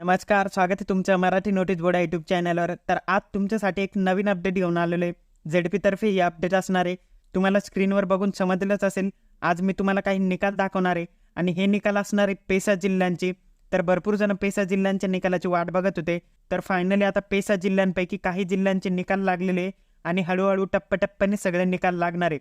नमस्कार स्वागत आहे तुमच्या मराठी नोटीस बोर्ड यूट्यूब चॅनलवर तर आज तुमच्यासाठी एक नवीन अपडेट घेऊन आलेलो आहे. झेडपीतर्फे हे अपडेट असणार आहे. तुम्हाला स्क्रीनवर बघून समजलंच असेल आज मी तुम्हाला काही निकाल दाखवणार आहे. आणि हे निकाल असणार आहे पेसा जिल्ह्यांचे. तर भरपूर जण पेसा जिल्ह्यांच्या निकालाची वाट बघत होते. तर फायनली आता पेसा जिल्ह्यांपैकी काही जिल्ह्यांचे निकाल लागलेले आणि हळूहळू टप्प्याटप्प्याने सगळे निकाल लागणार आहे.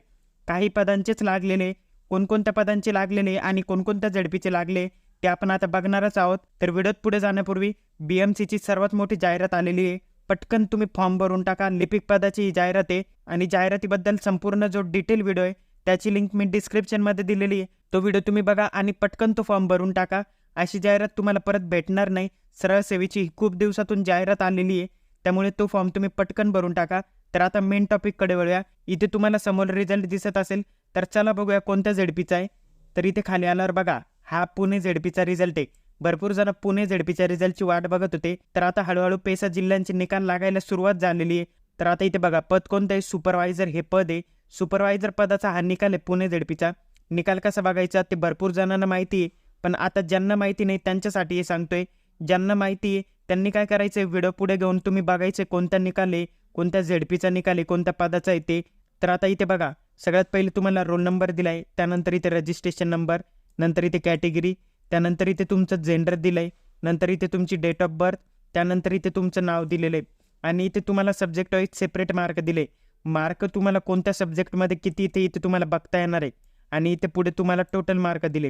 काही पदांचेच लागलेले कोणकोणत्या पदांचे लागलेले आणि कोणकोणत्या झडपीचे लागले ते आपण आता बघणारच आहोत. तर व्हिडिओत पुढे जाण्यापूर्वी बी एम सीची सर्वात मोठी जाहिरात आलेली आहे. पटकन तुम्ही फॉर्म भरून टाका. लिपिक पदाची ही जाहिरात आहे. आणि जाहिरातीबद्दल संपूर्ण जो डिटेल व्हिडिओ आहे त्याची लिंक मी डिस्क्रिप्शनमध्ये दिलेली आहे. तो व्हिडिओ तुम्ही बघा आणि पटकन तो फॉर्म भरून टाका. अशी जाहिरात तुम्हाला परत भेटणार नाही. सरळ सेवेची ही खूप दिवसातून जाहिरात आलेली आहे. त्यामुळे तो फॉर्म तुम्ही पटकन भरून टाका. तर आता मेन टॉपिककडे वळूया. इथे तुम्हाला समोर रिझल्ट दिसत असेल. तर चला बघूया कोणत्या झेडपीचा आहे. तर इथे खाली आल्यावर बघा. हा पुणे झेडपीचा रिझल्ट आहे. भरपूर जण पुणे झेडपीच्या रिझल्टची वाट बघत होते. तर आता हळूहळू पेसा जिल्ह्यांचे निकाल लागायला सुरुवात झालेली आहे. तर आता इथे बघा पद कोणतं आहे? सुपरवायझर हे पद आहे. सुपरवायझर पदाचा हा निकाल आहे पुणे झेडपीचा. निकाल कसा बघायचा? ते भरपूर जणांना माहिती आहे. पण आता ज्यांना माहिती नाही त्यांच्यासाठी हे सांगतोय. ज्यांना माहिती आहे त्यांनी काय करायचं व्हिडिओ पुढे घेऊन तुम्ही बघायचे कोणता निकाल आहे कोणत्या झेडपीचा निकाल आहे कोणत्या पदाचा आहे ते. तर आता इथे बघा सगळ्यात पहिले तुम्हाला रोल नंबर दिलाय. त्यानंतर इथे रजिस्ट्रेशन नंबर नंतर इथे कॅटेगरी त्यानंतर इथे तुमचं जेंडर दिलं आहे नंतर इथे तुमची डेट ऑफ बर्थ त्यानंतर इथे तुमचं नाव दिलेलं आहे आणि इथे तुम्हाला सब्जेक्ट वाईज सेपरेट मार्क दिले मार्क तुम्हाला कोणत्या सब्जेक्टमध्ये किती इथे इथे तुम्हाला बघता येणार आहे? आणि इथे पुढे तुम्हाला टोटल मार्क दिले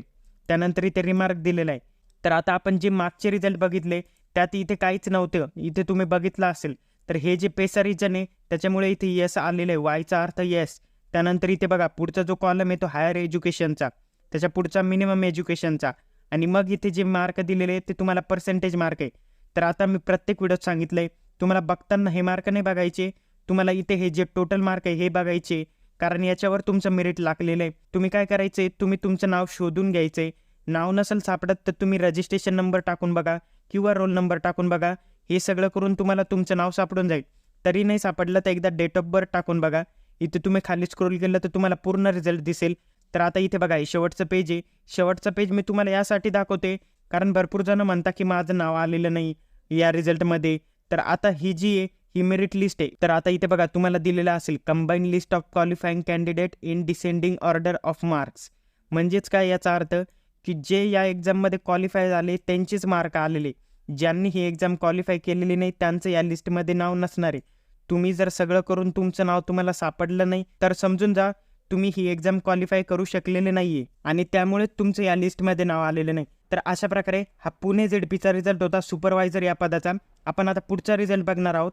त्यानंतर इथे रिमार्क दिलेला आहे. तर आता आपण जे मागचे रिझल्ट बघितले त्यात इथे काहीच नव्हतं. इथे तुम्ही बघितलं असेल. तर हे जे पेसा रिजन आहे त्याच्यामुळे इथे यस आलेलं आहे. वायचा अर्थ यस त्यानंतर इथे बघा पुढचा जो कॉलम आहे तो हायर एज्युकेशनचा त्याच्या पुढचा मिनिमम एज्युकेशनचा आणि मग इथे जे मार्क दिलेले आहेत ते तुम्हाला पर्सेंटेज मार्क आहे. तर आता मी प्रत्येक व्हिडिओत सांगितलं आहे तुम्हाला बघताना हे मार्क नाही बघायचे तुम्हाला इथे हे जे टोटल मार्क आहे हे बघायचे. कारण याच्यावर तुमचं मेरिट लागलेलं आहे. तुम्ही काय करायचे तुम्ही तुमचं नाव शोधून घ्यायचे. नाव नसेल सापडत तर तुम्ही रजिस्ट्रेशन नंबर टाकून बघा किंवा रोल नंबर टाकून बघा. हे सगळं करून तुम्हाला तुमचं नाव सापडून जाईल. तरी नाही सापडलं तर एकदा डेट ऑफ बर्थ टाकून बघा. इथे तुम्ही खाली स्क्रोल केलं तर तुम्हाला पूर्ण रिझल्ट दिसेल. तर आता इथे बघा हे शेवटचं पेज आहे. शेवटचं पेज मी तुम्हाला यासाठी दाखवते. कारण भरपूर जण म्हणता की माझं नाव आलेलं नाही या रिझल्टमध्ये तर आता ही जी आहे ही मेरिट लिस्ट आहे. तर आता इथे बघा तुम्हाला दिलेलं असेल combine list of qualifying candidate in descending order of marks म्हणजेच काय याचा अर्थ? की जे या एक्झाममध्ये क्वालिफाय झाले त्यांचेच मार्क आलेले. ज्यांनी ही एक्झाम क्वालिफाय केलेली नाही त्यांचं या लिस्टमध्ये नाव नसणार आहे. तुम्ही जर सगळं करून तुमचं नाव तुम्हाला सापडलं नाही तर समजून जा तुम्ही ही एक्झाम क्वालिफाय करू शकलेले नाही आहे आणि त्यामुळे तुमचं या लिस्टमध्ये नाव आलेलं नाही. तर अशा प्रकारे हा पुणे झेडपीचा रिझल्ट होता सुपरवायझर या पदाचा. आपण आता पुढचा रिझल्ट बघणार आहोत.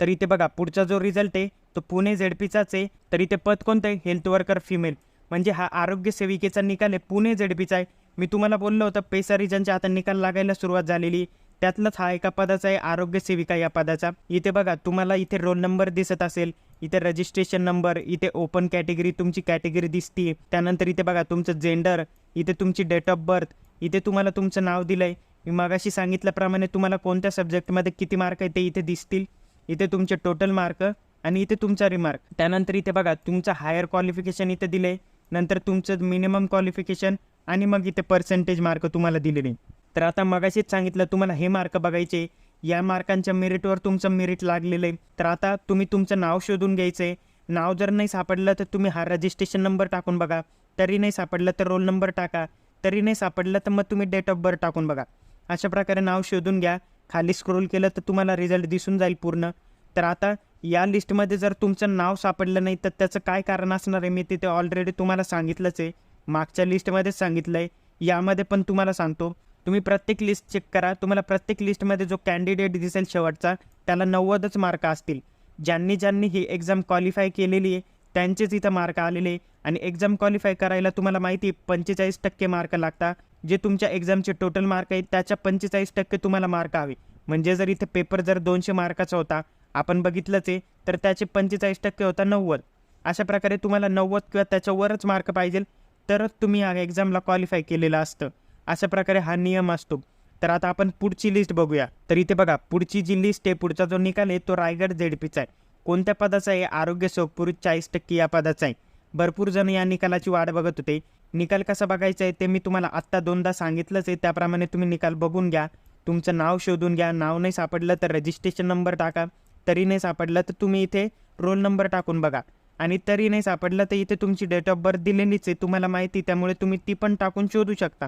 तर इथे बघा पुढचा जो रिझल्ट आहे तो पुणे झेडपीचाच आहे. तर इथे पद कोणतं आहे? हेल्थ वर्कर फिमेल म्हणजे हा आरोग्य सेविकेचा निकाल आहे पुणे झेडपीचा आहे. मी तुम्हाला बोललो होतं पेसा रिजनच्या आता निकाल लागायला सुरुवात झालेली. त्यातलाच हा एका पदाचा आहे आरोग्य सेविका या पदाचा. इथे बघा तुम्हाला इथे रोल नंबर दिसत असेल. इथे रजिस्ट्रेशन नंबर इथे ओपन कॅटेगरी तुमची कॅटेगरी दिसते त्यानंतर इथे बघा तुमचं जेंडर इथे तुमची डेट ऑफ बर्थ इथे तुम्हाला तुमचं नाव दिलं आहे मी मागाशी सांगितल्याप्रमाणे तुम्हाला कोणत्या सब्जेक्टमध्ये किती मार्क आहे ते इथे दिसतील. इथे तुमचे टोटल मार्क आणि इथे तुमचा रिमार्क त्यानंतर इथे बघा तुमचं हायर क्वालिफिकेशन इथे आहे नंतर तुमचं मिनिमम क्वालिफिकेशन आणि मग इथे पर्सेंटेज मार्क तुम्हाला दिलेले. तर आता मगाशीच सांगितलं तुम्हाला हे मार्क बघायचे. या मार्कांच्या मेरिटवर तुमचं मेरिट लागलेलं आहे. तर आता तुम्ही तुमचं नाव शोधून घ्यायचं आहे नाव जर नाही सापडलं तर तुम्ही हा रजिस्ट्रेशन नंबर टाकून बघा. तरी नाही सापडलं तर रोल नंबर टाका. तरी नाही सापडलं तर मग तुम्ही डेट ऑफ बर्थ टाकून बघा. अशा प्रकारे नाव शोधून घ्या. खाली स्क्रोल केलं तर तुम्हाला रिझल्ट दिसून जाईल पूर्ण. तर आता या लिस्टमध्ये जर तुमचं नाव सापडलं नाही तर त्याचं काय कारण असणार आहे? मी तिथे ऑलरेडी तुम्हाला सांगितलंच आहे. मागच्या लिस्टमध्येच सांगितलं आहे यामध्ये पण तुम्हाला सांगतो. तुम्ही प्रत्येक लिस्ट चेक करा. तुम्हाला प्रत्येक लिस्टमध्ये जो कॅन्डिडेट दिसेल शेवटचा त्याला नव्वदच मार्क असतील. ज्यांनी ज्यांनी ही एक्झाम क्वालिफाय केलेली आहे त्यांचेच इथं मार्क आलेले आणि एक्झाम क्वालिफाय करायला तुम्हाला माहिती आहे पंचेचाळीस टक्के मार्क लागता. जे तुमच्या एक्झामचे टोटल मार्क आहेत त्याच्या पंचेचाळीस टक्के तुम्हाला मार्क हवे. म्हणजे जर इथे पेपर जर दोनशे मार्काचा होता आपण बघितलंच आहे तर त्याचे पंचेचाळीस टक्के होता नव्वद. अशा प्रकारे तुम्हाला नव्वद किंवा त्याच्यावरच मार्क पाहिजे तरच तुम्ही या एक्झामला क्वालिफाय केलेलं असतं. अशा प्रकारे हा नियम असतो. तर आता आपण पुढची लिस्ट बघूया. तर इथे बघा पुढची जी लिस्ट आहे पुढचा जो निकाल आहे तो रायगड झेडपीचा आहे. कोणत्या पदाचा आहे? आरोग्य पुरुष चाळीस टक्के या पदाचा आहे. भरपूर जण या निकालाची वाट बघत होते. निकाल कसा बघायचा आहे ते मी तुम्हाला आत्ता दोनदा सांगितलंच आहे. त्याप्रमाणे तुम्ही निकाल बघून घ्या. तुमचं नाव शोधून घ्या. नाव नाही सापडलं तर रजिस्ट्रेशन नंबर टाका. तरी नाही सापडलं तर तुम्ही इथे रोल नंबर टाकून बघा. आणि तरी नाही सापडलं तर इथे तुमची डेट ऑफ बर्थ दिलेलीच आहे. तुम्हाला माहिती त्यामुळे तुम्ही ती पण टाकून शोधू शकता.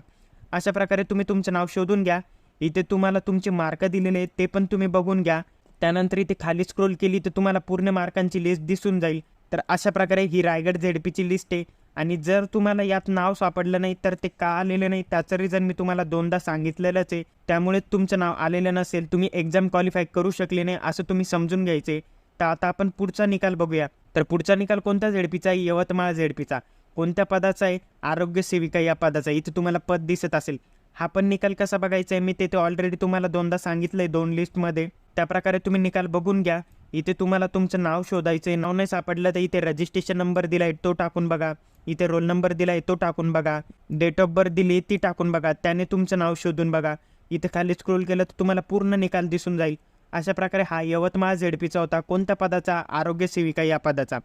अशा प्रकारे तुम्ही तुमचं नाव शोधून घ्या. इथे तुम्हाला तुमचे मार्क दिलेले आहेत ते पण तुम्ही बघून घ्या. त्यानंतर इथे खाली स्क्रोल केली तर तुम्हाला पूर्ण मार्कांची लिस्ट दिसून जाईल. तर अशा प्रकारे ही रायगड झेडपीची लिस्ट आहे. आणि जर तुम्हाला यात नाव सापडलं नाही तर ते का आलेलं नाही त्याचं रिझन मी तुम्हाला दोनदा सांगितलेलंच आहे. त्यामुळे तुमचं नाव आलेलं नसेल तुम्ही एक्झाम क्वालिफाय करू शकले नाही असं तुम्ही समजून घ्यायचे तर आता आपण पुढचा निकाल बघूया. तर पुढचा निकाल कोणता झेडपीचा आहे? यवतमाळ झेडपीचा कोणत्या पदाचा आहे? आरोग्य सेविका या पदाचा आहे. इथे तुम्हाला पद दिसत असेल. हा पण निकाल कसा बघायचा आहे? मी तेथे ऑलरेडी तुम्हाला दोनदा सांगितलं आहे दोन लिस्टमध्ये त्या प्रकारे तुम्ही निकाल बघून घ्या. इथे तुम्हाला तुमचं नाव शोधायचं आहे नाव नाही सापडलं तर इथे रजिस्ट्रेशन नंबर दिला आहे तो टाकून बघा. इथे रोल नंबर दिला आहे तो टाकून बघा. डेट ऑफ बर्थ दिली ती टाकून बघा. त्याने तुमचं नाव शोधून बघा. इथे खाली स्क्रोल केलं तर तुम्हाला पूर्ण निकाल दिसून जाईल. अशा प्रकारे हा यवतमाळ झेडपीचा होता. कोणत्या पदाचा? आरोग्य सेविका या पदाचा.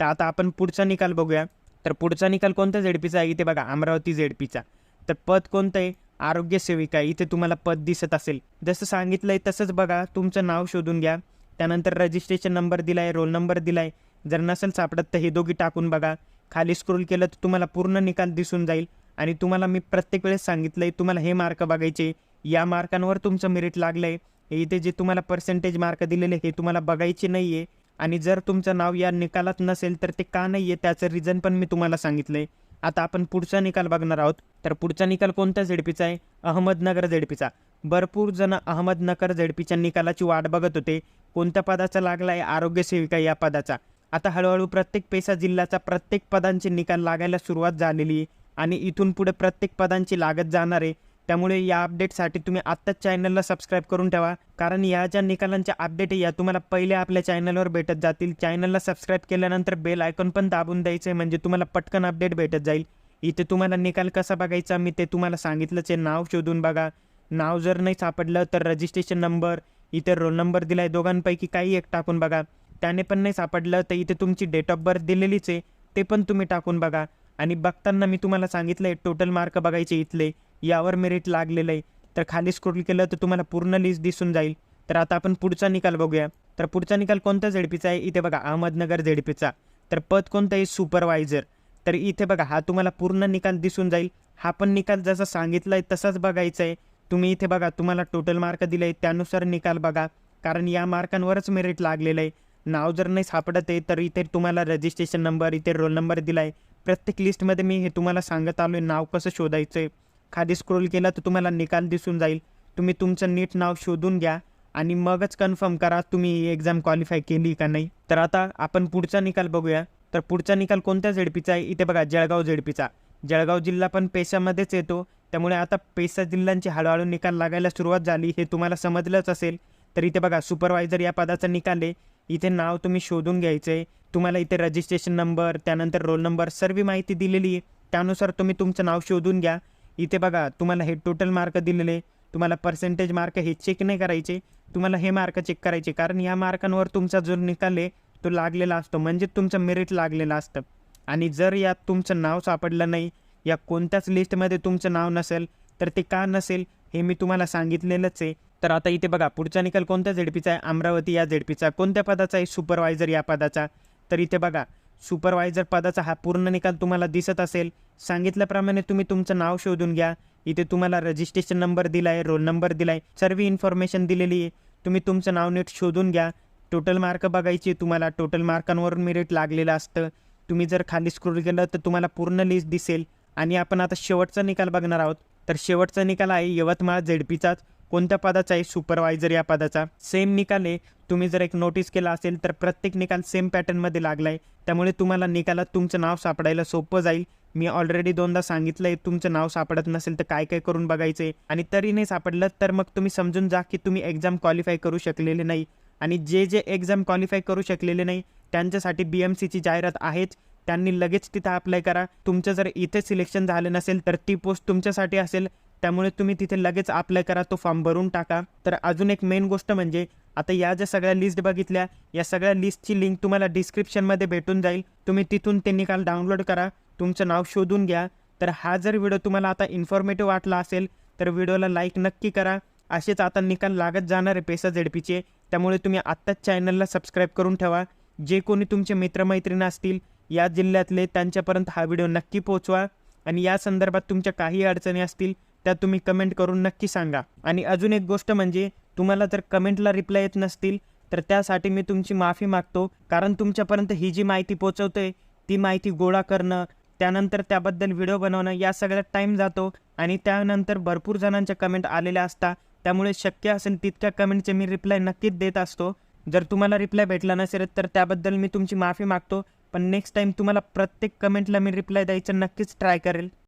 तर आता आपण पुढचा निकाल बघूया. तर पुढचा निकाल कोणता झेडपीचा आहे? इथे बघा अमरावती झेडपीचा. तर पद कोणतं आहे? आरोग्य सेविका. इथे तुम्हाला पद दिसत असेल. जसं सांगितलं आहे तसंच बघा तुमचं नाव शोधून घ्या. त्यानंतर रजिस्ट्रेशन नंबर दिलाय रोल नंबर दिलाय. जर नसेल सापडत तर हे दोघी टाकून बघा. खाली स्क्रोल केलं तर तुम्हाला पूर्ण निकाल दिसून जाईल. आणि तुम्हाला मी प्रत्येक वेळेस सांगितलं आहे तुम्हाला हे मार्क बघायचे या मार्कांवर तुमचं मेरिट लागलं आहे इथे जे तुम्हाला पर्सेंटेज मार्क दिलेले हे तुम्हाला बघायचे नाही आहे आणि जर तुमचं नाव या निकालात नसेल तर ते का नाही आहे त्याचं रिझन पण मी तुम्हाला सांगितलं आहे आता आपण पुढचा निकाल बघणार आहोत. तर पुढचा निकाल कोणत्या झेडपीचा आहे? अहमदनगर झेडपीचा भरपूर जण अहमदनगर झेडपीच्या निकालाची वाट बघत होते. कोणत्या पदाचा लागला आहे आरोग्य सेविका या पदाचा. आता हळूहळू प्रत्येक पेसा जिल्ह्याचा प्रत्येक पदांचे निकाल लागायला सुरुवात झालेली आहे. आणि इथून पुढे प्रत्येक पदांची लागत जाणार आहे. त्यामुळे या अपडेटसाठी तुम्ही आत्ताच चॅनलला सबस्क्राईब करून ठेवा. कारण या ज्या निकालांच्या अपडेट या तुम्हाला पहिले आपल्या चॅनलवर भेटत जातील. चॅनलला सबस्क्राईब केल्यानंतर बेल आयकॉन पण दाबून द्यायचं आहे म्हणजे तुम्हाला पटकन अपडेट भेटत जाईल. इथे तुम्हाला निकाल कसा बघायचा मी ते तुम्हाला सांगितलंच आहे. नाव शोधून बघा. नाव जर नाही सापडलं तर रजिस्ट्रेशन नंबर इथे रोल नंबर दिला आहे दोघांपैकी काही एक टाकून बघा. त्याने पण नाही सापडलं तर इथे तुमची डेट ऑफ बर्थ दिलेलीच आहे. ते पण तुम्ही टाकून बघा. आणि बघताना मी तुम्हाला सांगितलं आहे टोटल मार्क बघायचे इथले. यावर मेरिट लागलेलं आहे. तर खाली स्क्रोल केलं तर तुम्हाला पूर्ण लिस्ट दिसून जाईल. तर आता आपण पुढचा निकाल बघूया. तर पुढचा निकाल कोणता झेडपीचा आहे? इथे बघा अहमदनगर झेडपीचा. तर पद कोणतं आहे? सुपरवायझर तर इथे बघा हा तुम्हाला पूर्ण निकाल दिसून जाईल. हा पण निकाल जसा सांगितला आहे तसाच बघायचा आहे. तुम्ही इथे बघा तुम्हाला टोटल मार्क दिले आहे त्यानुसार निकाल बघा. कारण या मार्कांवरच मेरिट लागलेलं आहे. नाव जर नाही सापडत आहे तर इथे तुम्हाला रजिस्ट्रेशन नंबर इथे रोल नंबर दिला आहे प्रत्येक लिस्टमध्ये मी हे तुम्हाला सांगत आलो आहे नाव कसं शोधायचं आहे खाली स्क्रोल केला तर तुम्हाला निकाल दिसून जाईल. तुम्ही तुमचं नीट नाव शोधून घ्या आणि मगच कन्फर्म करा तुम्ही ही एक्झाम क्वालिफाय केली का नाही. तर आता आपण पुढचा निकाल बघूया. तर पुढचा निकाल कोणत्या झेडपीचा आहे? इथे बघा जळगाव झेडपीचा. जळगाव जिल्हा पण पेशामध्येच येतो. त्यामुळे आता पेशा जिल्ह्यांची हळूहळू निकाल लागायला सुरुवात झाली हे तुम्हाला समजलंच असेल. तर इथे बघा सुपरवायझर या पदाचा निकाल आहे. इथे नाव तुम्ही शोधून घ्यायचं. आहे तुम्हाला इथे रजिस्ट्रेशन नंबर त्यानंतर रोल नंबर सर्व माहिती दिलेली आहे. त्यानुसार तुम्ही तुमचं नाव शोधून घ्या. इथे बघा तुम्हाला हे टोटल मार्क दिलेले तुम्हाला पर्सेंटेज मार्क हे चेक नाही करायचे तुम्हाला हे मार्क चेक करायचे. कारण या मार्कांवर तुमचा जो निकाल आहे तो लागलेला असतो. म्हणजे तुमचं मेरिट लागलेलं असतं. आणि जर यात तुमचं नाव सापडलं नाही या कोणत्याच लिस्टमध्ये तुमचं नाव नसेल तर ते का नसेल हे मी तुम्हाला सांगितलेलंच आहे. तर आता इथे बघा पुढचा निकाल कोणत्या झेडपीचा आहे? अमरावती या झेडपीचा कोणत्या पदाचा आहे? सुपरवायझर या पदाचा. तर इथे बघा सुपरवायझर पदाचा हा पूर्ण निकाल तुम्हाला दिसत असेल. सांगितल्याप्रमाणे तुम्ही तुमचं नाव शोधून घ्या. इथे तुम्हाला रजिस्ट्रेशन नंबर दिला आहे रोल नंबर दिला आहे सर्व इन्फॉर्मेशन दिलेली आहे. तुम्ही तुमचं नाव नीट शोधून घ्या. टोटल मार्क बघायची तुम्हाला. टोटल मार्कांवरून मेरिट लागलेलं असतं. तुम्ही जर खाली स्क्रोल केलं तर तुम्हाला पूर्ण लिस्ट दिसेल. आणि आपण आता शेवटचा निकाल बघणार आहोत. तर शेवटचा निकाल आहे यवतमाळ झेडपीचाच. कोणत्या पदाचा आहे? सुपरवायझर या पदाचा. सेम निकाल आहे. तुम्ही जर एक नोटीस केला असेल तर प्रत्येक निकाल सेम पॅटर्नमध्ये लागला आहे त्यामुळे तुम्हाला निकालात तुमचं नाव सापडायला सोपं जाईल. मी ऑलरेडी दोनदा सांगितलं आहे तुमचं नाव सापडत नसेल तर काय काय करून बघायचं आहे आणि तरी नाही सापडलं तर मग तुम्ही समजून जा की तुम्ही एक्झाम क्वालिफाय करू शकलेले नाही. आणि जे जे एक्झाम क्वालिफाय करू शकलेले नाही त्यांच्यासाठी बी एम सीची जाहिरात आहेच. त्यांनी लगेच तिथं अप्लाय करा. तुमचं जर इथे सिलेक्शन झालं नसेल तर ती पोस्ट तुमच्यासाठी असेल. त्यामुळे तुम्ही तिथे लगेच अप्लाय करा तो फॉर्म भरून टाका. तर अजून एक मेन गोष्ट म्हणजे आता या ज्या सगळ्या लिस्ट बघितल्या या सगळ्या लिस्टची लिंक तुम्हाला डिस्क्रिप्शनमध्ये भेटून जाईल. तुम्ही तिथून ते निकाल डाउनलोड करा तुमचं नाव शोधून घ्या. तर हा जर व्हिडिओ तुम्हाला आता इन्फॉर्मेटिव्ह वाटला असेल तर व्हिडिओला लाईक नक्की करा. असेच आता निकाल लागत जाणार आहे पेसा झेडपीचे. त्यामुळे तुम्ही आत्ताच चॅनलला सबस्क्राईब करून ठेवा. जे कोणी तुमचे मित्रमैत्रिणी असतील या जिल्ह्यातले त्यांच्यापर्यंत हा व्हिडिओ नक्की पोचवा आणि या संदर्भात तुमच्या काही अडचणी असतील त्या तुम्ही कमेंट करून नक्की सांगा. आणि अजून एक गोष्ट म्हणजे तुम्हाला जर कमेंटला रिप्लाय येत नसतील तर त्यासाठी मी तुमची माफी मागतो. कारण तुमच्यापर्यंत ही जी माहिती पोचवते ती माहिती गोळा करणं त्यानंतर त्याबद्दल व्हिडिओ बनवणं या सगळ्यात टाईम जातो. आणि त्यानंतर भरपूर जणांच्या कमेंट आलेल्या असतात त्यामुळे शक्य असेल तितक्या कमेंटचे मी रिप्लाय नक्कीच देत असतो. जर तुम्हाला रिप्लाय भेटला नसेल तर त्याबद्दल मी तुमची माफी मागतो. पण नेक्स्ट टाईम तुम्हाला प्रत्येक कमेंटला मी रिप्लाय द्यायचं नक्कीच ट्राय करेल.